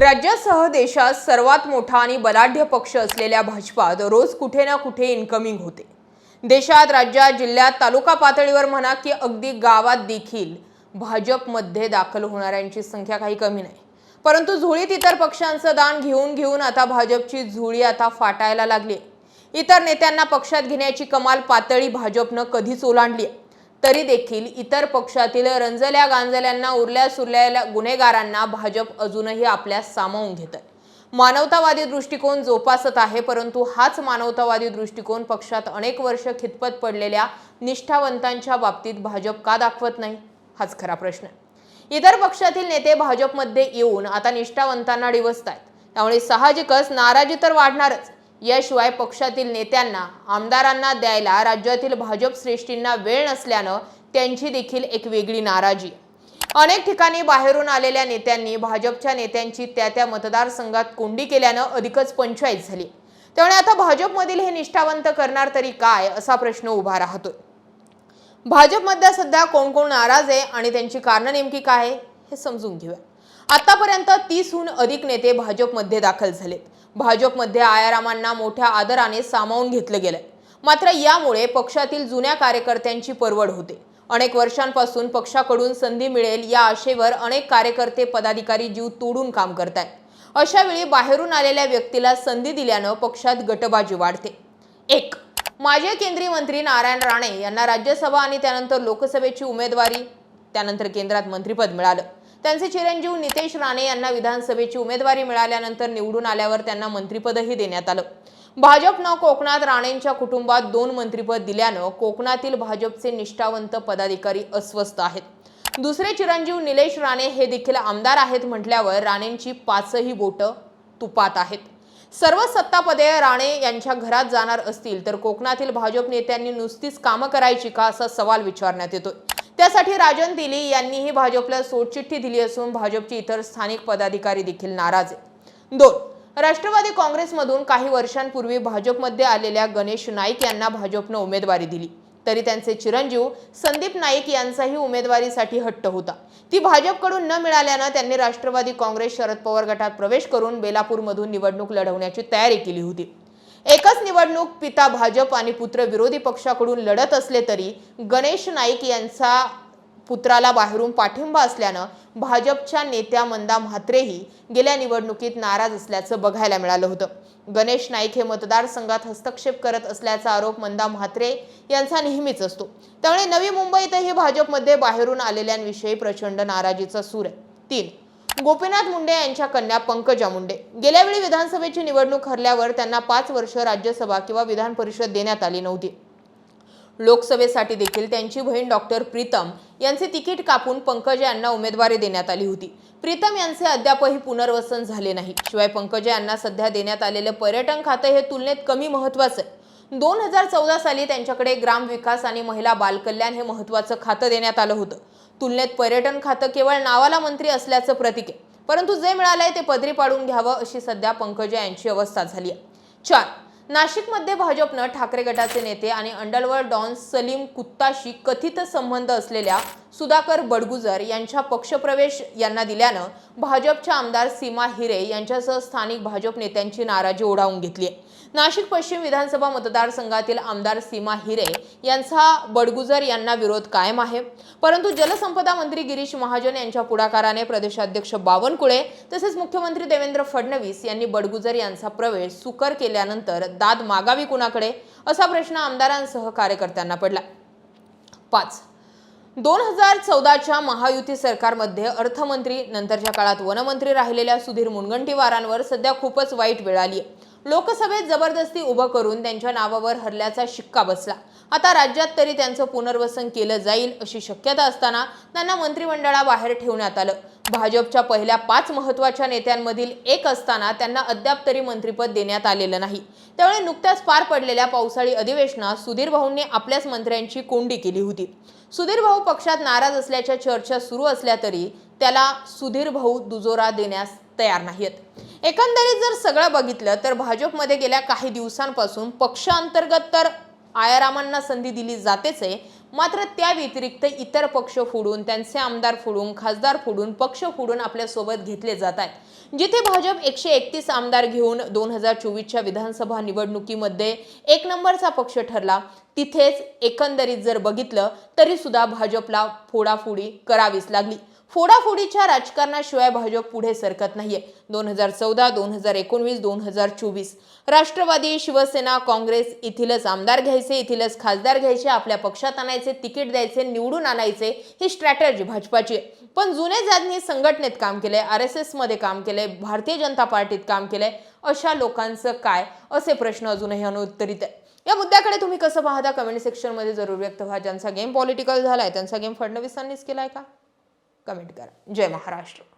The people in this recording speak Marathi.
राज्यासह देशात सर्वात मोठा आणि बलाढ्य पक्ष असलेल्या भाजपात रोज कुठे ना कुठे इन्कमिंग होते. देशात राज्यात जिल्ह्यात तालुका पातळीवर म्हणा की अगदी गावात देखील भाजपमध्ये दाखल होणाऱ्यांची संख्या काही कमी नाही. परंतु झुळीत इतर पक्षांचं दान घेऊन घेऊन आता भाजपची झुळी आता फाटायला लागली इतर नेत्यांना पक्षात घेण्याची कमाल पातळी भाजपनं कधीच ओलांडली आहे. तरी देखील इतर पक्षातील रंजल्या गांजल्यांना उरल्या सुरल्या गुन्हेगारांना भाजप अजूनही आपल्या सामावून घेत आहे मानवतावादी दृष्टिकोन जोपासत आहे परंतु हाच मानवतावादी दृष्टिकोन पक्षात अनेक वर्ष खितपत पडलेल्या निष्ठावंतांच्या बाबतीत भाजप का दाखवत नाही? हाच खरा प्रश्न इतर पक्षातील नेते भाजपमध्ये येऊन आता निष्ठावंतांना डिवसत आहेत त्यामुळे साहजिकच नाराजी तर वाढणारच. याशिवाय पक्षातील नेत्यांना आमदारांना द्यायला राज्यातील भाजप श्रेष्ठींना वेळ नसल्यानं त्यांची देखील एक वेगळी नाराजी. अनेक ठिकाणी बाहेरून आलेल्या नेत्यांनी भाजपच्या नेत्यांची त्या त्या मतदारसंघात कोंडी केल्यानं अधिकच पंचायत झाली. त्यामुळे आता भाजपमधील हे निष्ठावंत करणार तरी काय असा प्रश्न उभा राहतोय. भाजपमध्ये सध्या कोण कोण नाराज आहे आणि त्यांची कारणं नेमकी काय आहे हे समजून घेऊया. आतापर्यंत तीसहून अधिक नेते भाजपमध्ये दाखल झालेत. भाजपमध्ये आयारामांना मोठ्या आदराने सामावून घेतलं गेलंय. मात्र यामुळे पक्षातील जुन्या कार्यकर्त्यांची परवड होते. अनेक वर्षांपासून पक्षाकडून संधी मिळेल या आशेवर अनेक कार्यकर्ते पदाधिकारी जीव तोडून काम करतात अशा वेळी बाहेरून आलेल्या व्यक्तीला संधी दिल्यानं पक्षात गटबाजी वाढते. एक माजी केंद्रीय मंत्री नारायण राणे यांना राज्यसभा आणि त्यानंतर लोकसभेची उमेदवारी त्यानंतर केंद्रात मंत्रिपद मिळालं. त्यांचे चिरंजीव नितेश राणे यांना विधानसभेची उमेदवारी मिळाल्यानंतर निवडून आल्यावर त्यांना मंत्रिपदही देण्यात आलं. भाजपनं कोकणात राणेंच्या कुटुंबात दोन मंत्रिपद दिल्यानं कोकणातील भाजपचे निष्ठावंत पदाधिकारी अस्वस्थ आहेत. दुसरे चिरंजीव निलेश राणे हे देखील आमदार आहेत म्हटल्यावर राणेंची पाचही बोटं तुपात आहेत. सर्व सत्तापदे राणे यांच्या घरात जाणार असतील तर कोकणातील भाजप नेत्यांनी नुसतीच कामं करायची का असा सवाल विचारण्यात येतोय. त्यासाठी राजन दिली यांनीही भाजपला सोडचिठ्ठी दिली असून भाजपचे इतर स्थानिक पदाधिकारी देखील नाराज आहेत. दोन राष्ट्रवादी काँग्रेसमधून काही वर्षांपूर्वी भाजपमध्ये आलेल्या गणेश नाईक यांना भाजपनं उमेदवारी दिली. तरी त्यांचे चिरंजीव संदीप नाईक यांचाही उमेदवारीसाठी हट्ट होता. ती भाजपकडून न मिळाल्यानं त्यांनी राष्ट्रवादी काँग्रेस शरद पवार गटात प्रवेश करून बेलापूरमधून निवडणूक लढवण्याची तयारी केली होती. एकच निवडणूक पिता भाजप आणि पुत्र विरोधी पक्षाकडून लढत असले तरी गणेश नाईक यांचा पुत्राला बाहेरून पाठिंबा असल्यानं भाजपच्या नेत्या मंदा म्हात्रेही गेल्या निवडणुकीत नाराज असल्याचं बघायला मिळालं होतं. गणेश नाईक हे मतदारसंघात हस्तक्षेप करत असल्याचा आरोप मंदा म्हात्रे यांचा नेहमीच असतो. त्यामुळे नवी मुंबईतही भाजपमध्ये बाहेरून आलेल्यांविषयी प्रचंड नाराजीचा सूर आहे. तीन गोपीनाथ मुंडे यांच्या कन्या पंकजा मुंडे. गेल्या वेळी विधानसभेची निवडणूक हरल्यावर त्यांना पाच वर्ष राज्यसभा किंवा विधान परिषद देण्यात आली नव्हती. लोकसभेसाठी देखील त्यांची बहीण डॉक्टर प्रीतम यांचे तिकीट कापून पंकजा यांना उमेदवारी देण्यात आली होती. प्रीतम यांचे अद्यापही पुनर्वसन झाले नाही. शिवाय पंकजा यांना सध्या देण्यात आलेले पर्यटन खातं हे तुलनेत कमी महत्वाचं आहे. दोन हजार चौदा साली त्यांच्याकडे ग्रामविकास आणि महिला बालकल्याण हे महत्वाचं खातं देण्यात आलं होतं. तुलनेत पर्यटन खातं केवळ नावाला मंत्री असल्याचं प्रतीक आहे. परंतु जे मिळालंय ते पदरी पाडून घ्यावं अशी सध्या पंकजा यांची अवस्था झाली आहे. चार नाशिकमध्ये भाजपनं ठाकरे गटाचे नेते आणि अंडरवर्ल्ड डॉन सलीम कुत्ताशी कथित संबंध असलेल्या सुधाकर बडगुजर यांच्या पक्षप्रवेश यांना दिल्यानं भाजपच्या आमदार सीमा हिरे यांच्यासह स्थानिक भाजप नेत्यांची नाराजी ओढावून घेतली आहे. नाशिक पश्चिम विधानसभा मतदारसंघातील आमदार सीमा हिरे यांचा बडगुजर यांना विरोध कायम आहे. परंतु जलसंपदा मंत्री गिरीश महाजन यांच्या पुढाकाराने प्रदेशाध्यक्ष बावनकुळे तसेच मुख्यमंत्री देवेंद्र फडणवीस यांनी बडगुजर यांचा प्रवेश सुकर केल्यानंतर दाद मागावी कुणाकडे? असा प्रश्न आमदारांसह कार्यकर्त्यांना पडला. पाच. दोन हजार चौदाच्या महायुती सरकारमध्ये अर्थमंत्री नंतरच्या काळात वनमंत्री राहिलेल्या सुधीर मुनगंटीवारांवर सध्या खूपच वाईट वेळ आली आहे लोकसभेत जबरदस्ती उभं करून त्यांच्या नावावर हरल्याचा शिक्का बसला. आता राज्यात तरी त्यांचं पुनर्वसन केलं जाईल अशी शक्यता असताना त्यांना मंत्रिमंडळाबाहेर ठेवण्यात आलं. भाजपच्या पहिल्या पाच महत्त्वाच्या नेत्यांमधील एक असताना त्यांना अद्याप तरी मंत्रिपद देण्यात आलेलं नाही. त्यामुळे नुकत्याच पार पडलेल्या पावसाळी अधिवेशनात सुधीर भाऊंनी आपल्याच मंत्र्यांची कोंडी केली होती. सुधीर भाऊ पक्षात नाराज असल्याच्या चर्चा सुरू असल्या तरी त्याला सुधीर भाऊ दुजोरा देण्यास तयार नाहीत एकंदरीत जर सगळं बघितलं तर भाजपमध्ये गेल्या काही दिवसांपासून पक्षांतर्गत तर आयारामांना संधी दिली जातेच आहे. मात्र त्या व्यतिरिक्त इतर पक्ष फोडून त्यांचे आमदार फोडून खासदार फोडून पक्ष फोडून आपल्यासोबत घेतले जात आहेत. जिथे भाजप एकशे एकतीस आमदार घेऊन दोन हजार चोवीसच्या विधानसभा निवडणुकीमध्ये एक नंबरचा पक्ष ठरला तिथेच एकंदरीत जर बघितलं तरीसुद्धा भाजपला फोडाफोडी करावीच लागली. फोडाफोडीच्या राजकारणाशिवाय भाजप पुढे सरकत नाहीये. दोन हजार चौदा दोन हजार एकोणवीस दोन हजार चोवीस. राष्ट्रवादी शिवसेना काँग्रेस येथीलच आमदार घ्यायचे येथीलच खासदार घ्यायचे आपल्या पक्षात आणायचे तिकीट द्यायचे निवडून आणायचे ही स्ट्रॅटर्जी भाजपाची आहे. पण जुने जातनी संघटनेत काम केलंय आर एस एसमध्ये काम केलंय भारतीय जनता पार्टीत काम केलंय अशा लोकांचं काय? असे प्रश्न अजूनही अनुत्तरित आहे या मुद्द्याकडे तुम्ही कसं पाहता? कमेंट सेक्शनमध्ये जरूर व्यक्त व्हा. ज्यांचा गेम पॉलिटिकल झालाय त्यांचा गेम फडणवीसांनीच केलाय का? कमेंट करा. जय महाराष्ट्र.